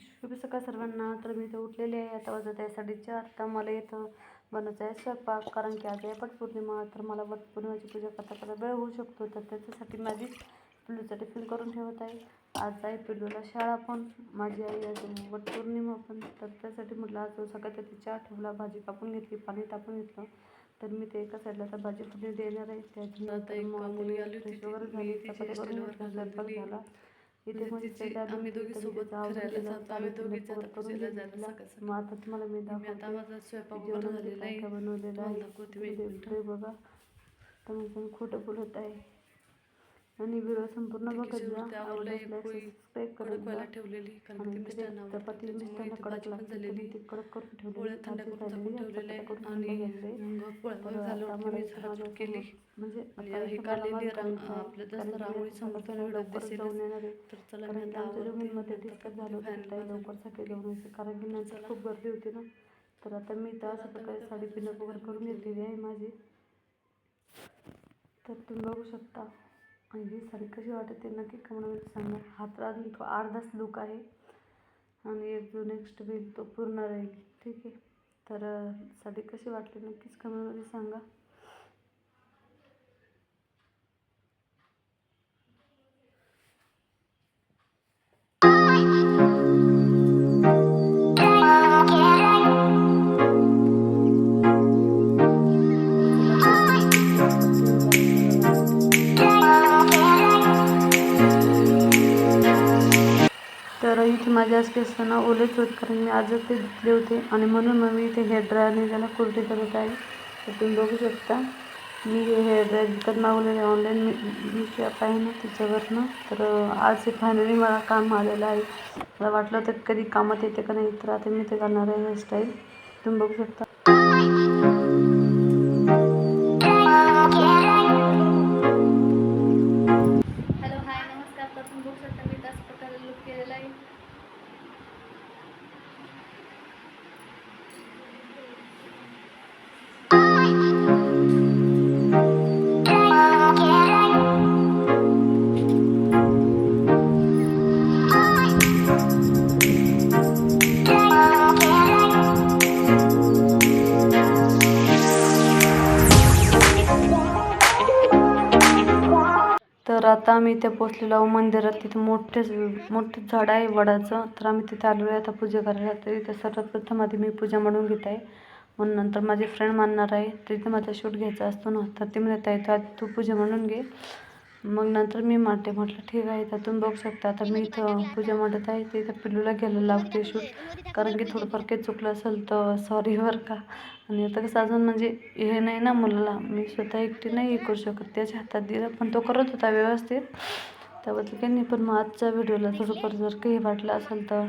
शुभ सकाळ सर्वांना. तर मी इथं उठलेले आहे. आता वाजत आहे साडेचार. तर मला इथं बनवायचं आहे स्वयंपाक कारण की आज आहे वटपौर्णिमा. तर मला वटपौर्णिमाची पूजा करता करता वेळ होऊ शकतो. तर त्याच्यासाठी माझी पिल्लूचं टिफिन करून ठेवत आहे. आज आहे पिल्लूला शाळा पण. माझी आई आज वटपौर्णिमा पण. तर त्यासाठी म्हटलं आज सकाळी त्याची चहा ठेवला भाजी कापून घेतली पाणी तापून घेतलं. तर मी ते एका साईडला आता भाजी फोडणी देणार आहे. आता एक त्याच्यानंतर मग मुलगी ते आली होती फ्रेश ती- वगैरे झाली. झाला. म्हणजे आम्ही दोघी सोबत फिरायला जातो. आम्ही चालू दोघी केलं, जातो करून पूजेला. जायला सकाळ मग आता तुम्हाला मी मी आता माझा स्वयंपाक काय आहे. बनवलेलं आहे? बघा. तर मग खोटं बोलत आहे. आणि व्हिडिओ संपूर्ण बघत जा. आवडलं सबस्क्राईब करत जा. ठेवलेली. कारण ती मिस्टरांना चपाती मिस्टरांना कडक झालेली. ती कडक करून ठेवलेली. थंड करून आणि केली. म्हणजे ही काढलेली रांग. आपल्या की रांगोळी आता समोर मला व्हिडिओ लवकर दिसेलच. जाऊन येणार आहे. तर चला कारण आमच्या नंतर डिस्कस झालं होतं. लवकर सकाळी यायचं. कारण की नंतर खूप गर्दी होती ना. तर आता मी तर असं प्रकारे साडी पिनअप वगैरे करून घेतलेली आहे माझी. तर तुम्ही बघू शकता आणि ही साडी कशी वाटते नक्की कमेंटमध्ये सांगा. हा तर अजून तो अर्धाच लुक आहे. आणि एक जो नेक्स्ट होईल तो पूर्ण राहील. ठीक आहे. तर साडी कशी वाटली नक्कीच कमेंटमध्ये सांगा. तर इथे माझे आज असताना ओलेच होत कारण मी आजच ते धुतले होते. आणि म्हणून मग मी इथे हेअर ड्रायरने त्याला कुर्ती करत आहे. तर तुम्ही बघू शकता. मी हे हेअर ड्रायर विकत मागवलेले ऑनलाईन मी मी आहे ना त्याच्यावरनं तर आज हे फायनली मला काम आलेलं आहे. मला वाटलं होतं कधी कामात येते का नाही तर आता मी ते करणार आहे हेअरस्टाईल तुम्ही बघू शकता. तर आता आम्ही इथे पोचलेलो आहोत मंदिरात. तिथे मोठेच मोठं झाड आहे वडाचं. तर आम्ही तिथे आलो आहे. आता पूजा करायला. तर इथे सर्वात प्रथम आधी मी पूजा म्हणून घेत आहे. मग नंतर माझी फ्रेंड मानणार आहे. तर इथे माझा शूट घ्यायचा असतो ना. तर ते म्हणत आहे तू आधी तू पूजा म्हणून घे. मग नंतर मी म्हणते म्हटलं ठीक आहे त्यातून बघू शकता. आता मी इथं पूजा म्हणत आहे ते इथं पिल्लूला घ्यायला लागते शूट. कारण की थोडंफार काही चुकलं असेल तर सॉरी बरं का. आणि आता कसं अजून म्हणजे हे नाही ना मुलाला. मी स्वतः एकटी नाही हे करू शकत. त्याच्या हातात दिलं पण तो करत होता व्यवस्थित. त्याबद्दल काही नाही पण मग आजच्या व्हिडिओला थोडंफार जर काही वाटलं असेल तर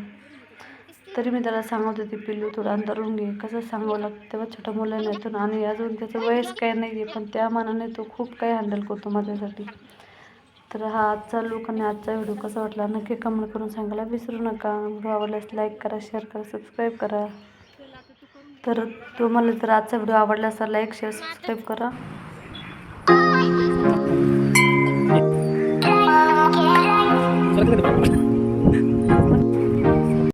तरी मी त्याला सांगत होते पिल्लू थोडं अंतरून घे. कसं सांगावं लागतं? तेव्हा छोट्या मुलांना येतो ना आणि अजून त्याचं वयस काही नाही आहे पण त्या मानाने तो खूप काही हँडल करतो माझ्यासाठी. तर हा आजचा लुक आणि आजचा व्हिडिओ कसा वाटला? नक्की कमेंट करून सांगायला विसरू नका. व्हिडिओ आवडल्यास लाईक करा शेअर करा सबस्क्राईब करा. तर तुम्हाला जर आजचा व्हिडिओ आवडला असेल लाईक शेअर सबस्क्राईब करा.